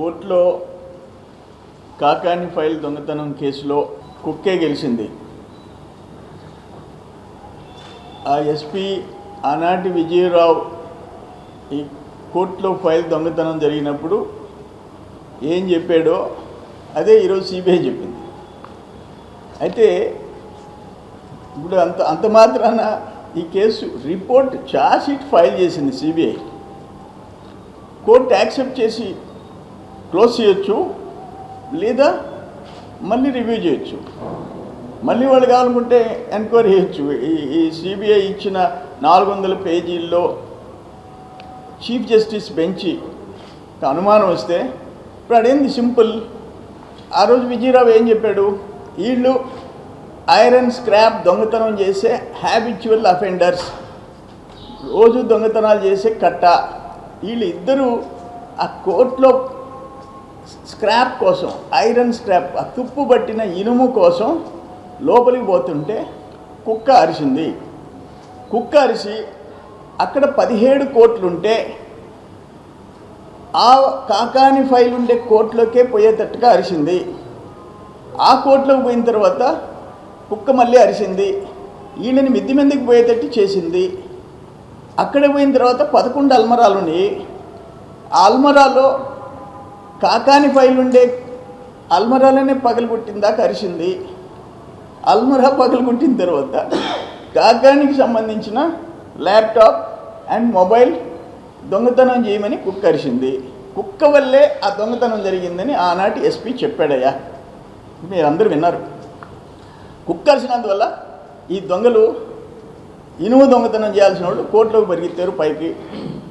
కోర్టులో కాకాని ఫైల్ దొంగతనం కేసులో కుక్కే గెలిచింది. ఆ ఎస్పీ ఆనాటి విజయరావు ఈ కోర్టులో ఫైల్ దొంగతనం జరిగినప్పుడు ఏం చెప్పాడో అదే ఈరోజు సిబిఐ చెప్పింది. అయితే ఇప్పుడు అంత అంత మాత్రాన ఈ కేసు రిపోర్ట్ ఛార్జ్షీట్ ఫైల్ చేసింది సిబిఐ. కోర్టు యాక్సెప్ట్ చేసి క్లోజ్ చేయొచ్చు లేదా మళ్ళీ రివ్యూ చేయొచ్చు. మళ్ళీ వాళ్ళు కావాలనుకుంటే ఎంక్వైరీ చేయొచ్చు. ఈ ఈ సిబిఐ ఇచ్చిన నాలుగు వందల పేజీల్లో చీఫ్ జస్టిస్ బెంచి అనుమానం వస్తే ఇప్పుడు అదేంది సింపుల్? ఆ రోజు విజయరావు ఏం చెప్పాడు? వీళ్ళు ఐరన్ స్క్రాప్ దొంగతనం చేసే హ్యాబిచువల్ అఫెండర్స్ రోజు దొంగతనాలు చేసే కట్ట. వీళ్ళు ఇద్దరు ఆ కోర్టులో స్క్రాప్ కోసం ఐరన్ స్క్రాప్ ఆ తుప్పు పట్టిన ఇనుము కోసం లోపలికి పోతుంటే కుక్క అరిసింది కుక్క అరిసి అక్కడ పదిహేడు కోట్లుంటే ఆ కాకాని ఫైల్ ఉండే కోర్టులోకే పోయేటట్టుగా అరిసింది ఆ కోర్టులోకి పోయిన తర్వాత కుక్క మళ్ళీ అరిసింది ఈయనని మిద్ది మీదకి పోయేటట్టు చేసింది. అక్కడ పోయిన తర్వాత పదకొండు అల్మరాలు ఉన్నాయి ఆ అల్మరాలో కాకాని పైలుండే అల్మరాలనే పగలగొట్టిందాక కరిసింది అల్మరా పగలగొట్టిన తర్వాత కాకానికి సంబంధించిన ల్యాప్టాప్ అండ్ మొబైల్ దొంగతనం చేయమని కుక్క అరిసింది కుక్క వల్లే ఆ దొంగతనం జరిగిందని ఆనాటి ఎస్పీ చెప్పాడయ్యా. మీరందరూ విన్నారు. కుక్క అరిసినందువల్ల ఈ దొంగలు ఇనుము దొంగతనం చేయాల్సిన వాళ్ళు కోర్టులోకి పరిగెత్తారు పైకి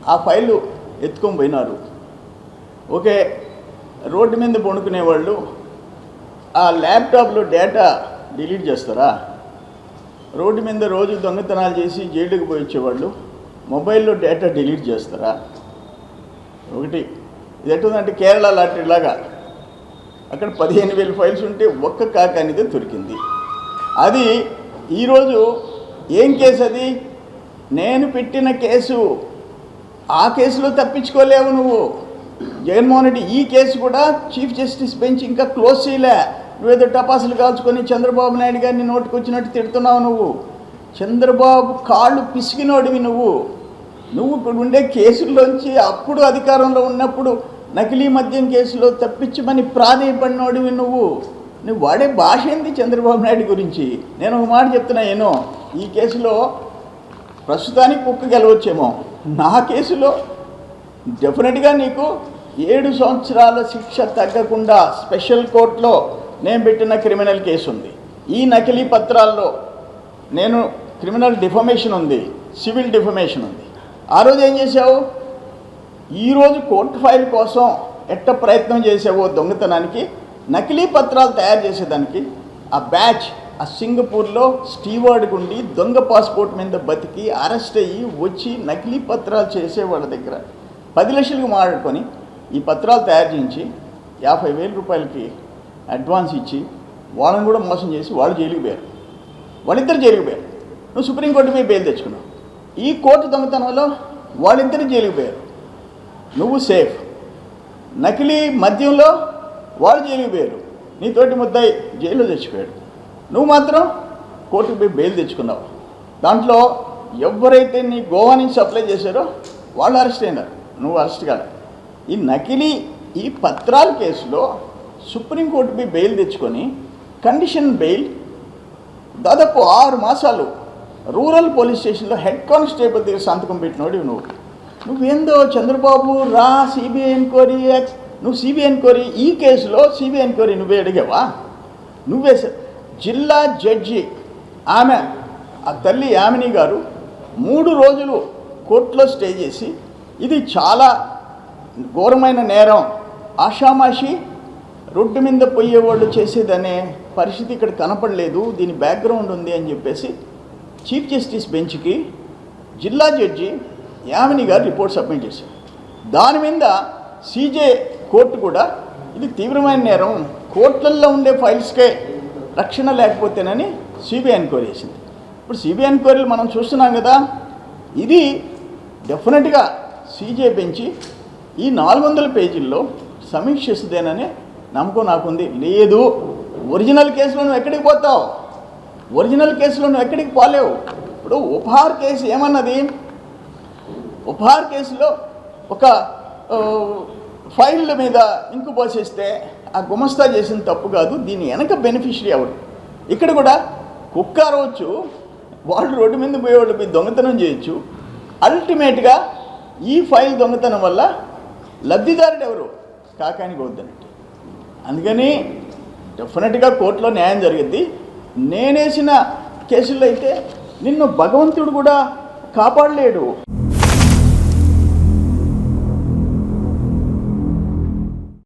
ఆ ఫైలు ఎత్తుకొని పోయినారు. ఓకే రోడ్డు మీద పండుకునే వాళ్ళు ఆ ల్యాప్టాప్లో డేటా డిలీట్ చేస్తారా? రోడ్డు మీద రోజు దొంగతనాలు చేసి జైలుకి పోయి వచ్చేవాళ్ళు మొబైల్లో డేటా డిలీట్ చేస్తారా? ఒకటి ఇది ఎటుందంటే కేరళ లాటరీ లాగా. అక్కడ పదిహేను వేల ఫైల్స్ ఉంటే ఒక్క కాక అనేది దొరికింది. అది ఈరోజు ఏం కేసు అది? నేను పెట్టిన కేసు. ఆ కేసులో తప్పించుకోలేవు నువ్వు. జగన్మోహన్ రెడ్డి ఈ కేసు కూడా చీఫ్ జస్టిస్ బెంచ్ ఇంకా క్లోజ్ చేయలే. నువ్వేదో టపాసులు కాల్చుకొని చంద్రబాబు నాయుడు గారిని నోటుకొచ్చినట్టు తిడుతున్నావు నువ్వు. చంద్రబాబు కాళ్ళు పిసికినోడివి నువ్వు. నువ్వు ఇప్పుడు ఉండే కేసుల్లోంచి అప్పుడు అధికారంలో ఉన్నప్పుడు నకిలీ మద్యం కేసులో తప్పించమని ప్రాధేయపడినోడివి నువ్వు. నువ్వు వాడే భాష ఏంది చంద్రబాబు నాయుడు గురించి? నేను ఒక మాట చెప్తున్నా ఏనో. ఈ కేసులో ప్రస్తుతానికి కుక్క గెలవచ్చేమో. నా కేసులో డెఫినెట్గా నీకు ఏడు సంవత్సరాల శిక్ష తగ్గకుండా స్పెషల్ కోర్టులో నేను పెట్టిన క్రిమినల్ కేసు ఉంది ఈ నకిలీ పత్రాల్లో నేను క్రిమినల్ డిఫమేషన్ ఉంది సివిల్ డిఫమేషన్ ఉంది. ఆ రోజు ఏం చేసావు ఈరోజు కోర్టు ఫైల్ కోసం ఎట్ట ప్రయత్నం చేసావో దొంగతనానికి నకిలీ పత్రాలు తయారు చేసేదానికి ఆ బ్యాచ్ ఆ సింగపూర్లో స్టీవర్డ్ గుండి దొంగ పాస్పోర్ట్ మీద బతికి అరెస్ట్ అయ్యి వచ్చి నకిలీ పత్రాలు చేసే వాళ్ళ దగ్గర పది లక్షలకు మాట్లాడుకొని ఈ పత్రాలు తయారు చేయించి యాభై వేల రూపాయలకి అడ్వాన్స్ ఇచ్చి వాళ్ళని కూడా మోసం చేసి వాళ్ళు జైలుకి పోయారు. వాళ్ళిద్దరు జైలుకి పోయారు. నువ్వు సుప్రీంకోర్టు పోయి బెయిల్ తెచ్చుకున్నావు. ఈ కోర్టు దొంగతనంలో వాళ్ళిద్దరు జైలుకి పోయారు. నువ్వు సేఫ్. నకిలీ మద్యంలో వాళ్ళు జైలుకి పోయారు. నీతోటి ముద్దాయి జైల్లో తెచ్చిపోయాడు నువ్వు మాత్రం కోర్టుకు పోయి బెయిల్ తెచ్చుకున్నావు. దాంట్లో ఎవరైతే నీ గోవా నుంచి సప్లై చేశారో వాళ్ళు అరెస్ట్ అయినారు. నువ్వు అరెస్ట్ కాదు ఈ నకిలీ ఈ పత్రాల కేసులో సుప్రీంకోర్టు పోయి బెయిల్ తెచ్చుకొని కండిషన్ బెయిల్ దాదాపు ఆరు మాసాలు రూరల్ పోలీస్ స్టేషన్లో హెడ్ కానిస్టేబుల్ దగ్గర సంతకం పెట్టినోడు నువ్వు. నువ్వేందో చంద్రబాబు రా సిబిఐ ఎంక్వైరీ ఎక్స్ నువ్వు సిబిఐ ఎంక్వైరీ ఈ కేసులో సిబిఐ ఎంక్వైరీ నువ్వే అడిగావా? నువ్వే జిల్లా జడ్జి ఆమె ఆ తల్లి యామిని గారు మూడు రోజులు కోర్టులో స్టే చేసి ఇది చాలా ఘోరమైన నేరం. ఆషామాషి రోడ్డు మీద పోయేవాళ్ళు చేసేదనే పరిస్థితి ఇక్కడ కనపడలేదు. దీని బ్యాక్గ్రౌండ్ ఉంది అని చెప్పేసి చీఫ్ జస్టిస్ బెంచ్కి జిల్లా జడ్జి యామిని గారు రిపోర్ట్ సబ్మిట్ చేశారు. దాని మీద సీజే కోర్టు కూడా ఇది తీవ్రమైన నేరం. కోర్టులలో ఉండే ఫైల్స్కే రక్షణ లేకపోతేనని సిబిఐ ఎంక్వైరీ చేసింది. ఇప్పుడు సిబిఐ ఎంక్వైరీలు మనం చూస్తున్నాం కదా ఇది డెఫినెట్గా సీజే బెంచి ఈ నాలుగు వందల పేజీల్లో సమీక్షిస్తుందేనని నమ్మకం నాకుంది. లేదు. ఒరిజినల్ కేసులో నువ్వు ఎక్కడికి పోతావు? ఒరిజినల్ కేసులో నువ్వు ఎక్కడికి పోలేవు? ఇప్పుడు ఉపహార్ కేసు ఏమన్నది? ఉపహార్ కేసులో ఒక ఫైళ్ళ మీద ఇంకు పోసేస్తే ఆ గుమస్తా చేసిన తప్పు కాదు దీని వెనక బెనిఫిషరీ ఎవరు ఇక్కడ కూడా కుక్క అరవచ్చు వాళ్ళు రోడ్డు మీద పోయేవాళ్ళు మీ దొంగతనం చేయొచ్చు. అల్టిమేట్గా ఈ ఫైల్ దొంగతనం వల్ల లబ్ధిదారుడు ఎవరు? కాకానికి వద్దనట్టు అందుకని డెఫినెట్గా కోర్టులో న్యాయం జరిగింది నేనేసిన కేసుల్లో అయితే నిన్ను భగవంతుడు కూడా కాపాడలేడు.